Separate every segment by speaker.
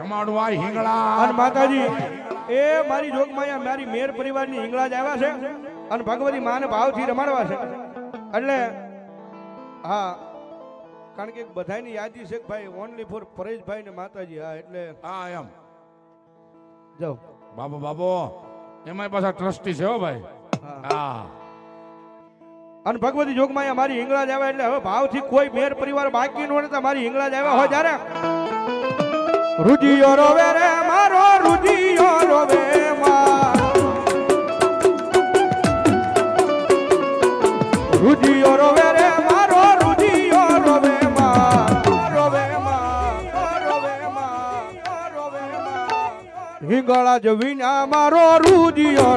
Speaker 1: રમાડવા હિંગળા.
Speaker 2: અને માતાજી એ મારી જોગમાયા મારી મેર પરિવારની હિંગળા જ આવ્યા છે અને ભગવતી માને ભાવથી રમાડવા છે. એટલે હા કારણ કે બધાની યાદી છે ભાઈ ઓનલી ફોર પરેશભાઈ ને માતાજી હા એટલે
Speaker 1: હા એમ.
Speaker 2: જાઓ.
Speaker 1: બાબો બાબો એમાં પાછા ટ્રસ્ટી છે હો ભાઈ.
Speaker 2: હા. અને ભગવતી જોગમાયા મારી હિંગળા જ આવ્યા એટલે હવે ભાવથી કોઈ મેર પરિવાર બાકી ન રહેતા મારી હિંગળા જ આવ્યા હોય જ્યારે રુજિયો રોવે રે મારો રુજિયો રોવે રુજિયો રોવે રે મારો રુજિયો રોવે રોવે રોવે હિંગળા મારો. રુજિયો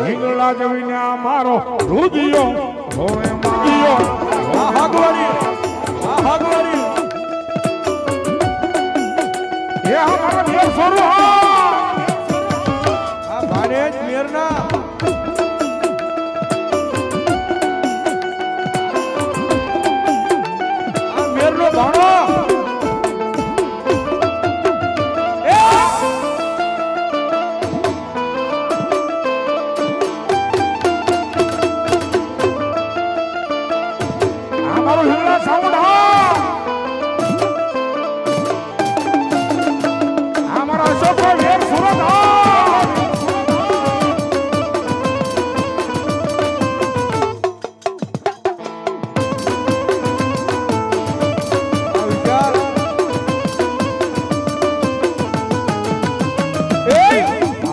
Speaker 1: હિંગળા જવીને અમારો રુધિયો રોવે મારો.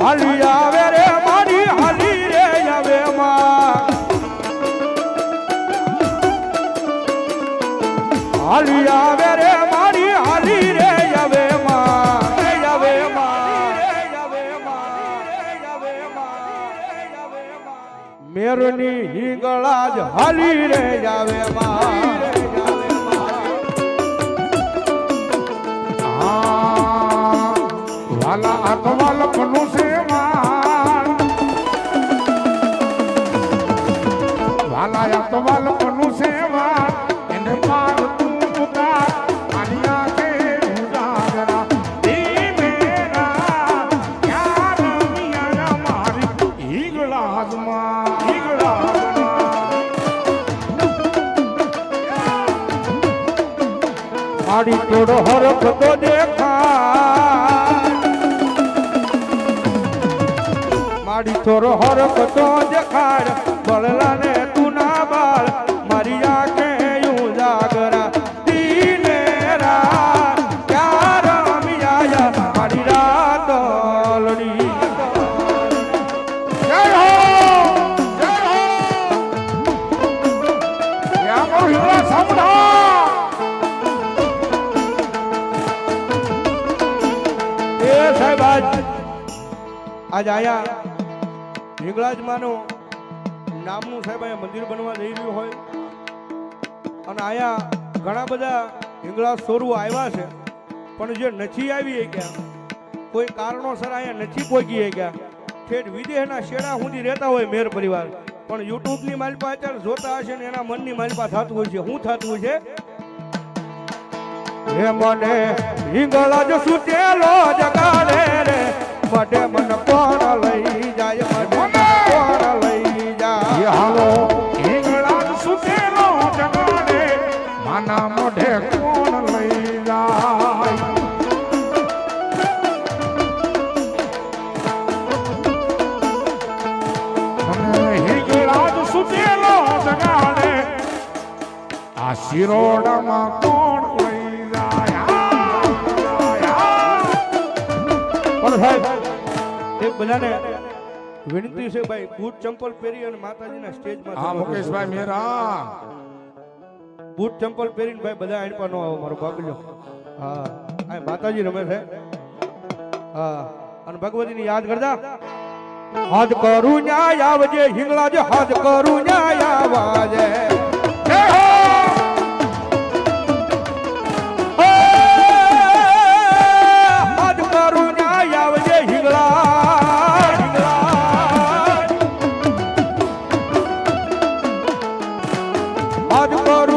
Speaker 2: હાલી આવે રે, મારી હાલી રે, આવે હાલી આવે રે, મારી હાલી રે, આવે મેરની હિંગળા જ હાલી રે, આવે માં.
Speaker 1: વાલા આત્મા લખનું સેવાન મારી
Speaker 2: થોડો હરફ તો દેખા માડી થોડો હરફ તો દેખાડ બળલાને તું ના બાળ, મારી આંખે જાગરા. દીને
Speaker 1: હો! એ અમારું હિંગળા સાંભળો!
Speaker 2: સાહેબ આજ આયા હિંગળાજ માનો નામનું સાહેબ અહીંયા મંદિર બનવા જઈ રહ્યું હોય. અને આયા ઘણા બધા હિંગળા સોરું આવ્યા છે. પણ જે નથી આવી ગયા કોઈ કારણોસર અહીંયા નથી પહોંચી ગયા ઠેઠ વિદેહના શેડા સુધી રહેતા હોય મેર પરિવાર. પણ યુટ્યુબની માલપા અત્યારે જોતા હશે ને એના મનની માલપા થતું હોય છે. શું થતું છે? હે મને હિંગળા જ સુતેલો જગાડે રે. મને મન કોણ લઈ જાય મને કોણ લઈ જાય.
Speaker 1: હાલો. હિંગળા સુતેલો જગાડે માના મોઢે કોણ લઈ જાય? શિરોડામાં કોણ
Speaker 2: સાહેબ એક બધાને વિનંતી છે ભાઈ બૂટ ચંપલ પહેરી અને માતાજીના સ્ટેજમાં
Speaker 1: હા મુકેશભાઈ મેરા.
Speaker 2: બૂટ ચંપલ પહેરીને ભાઈ બધા પર નો આવો મારો બાબલ્યો હા આ માતાજી રમે છે. હા અને ભગવતીની યાદ કરતા? હદ કરું ન્યાય આવજે હિંગળાજ હદ કરું ન્યાય આવાજે. Pode coro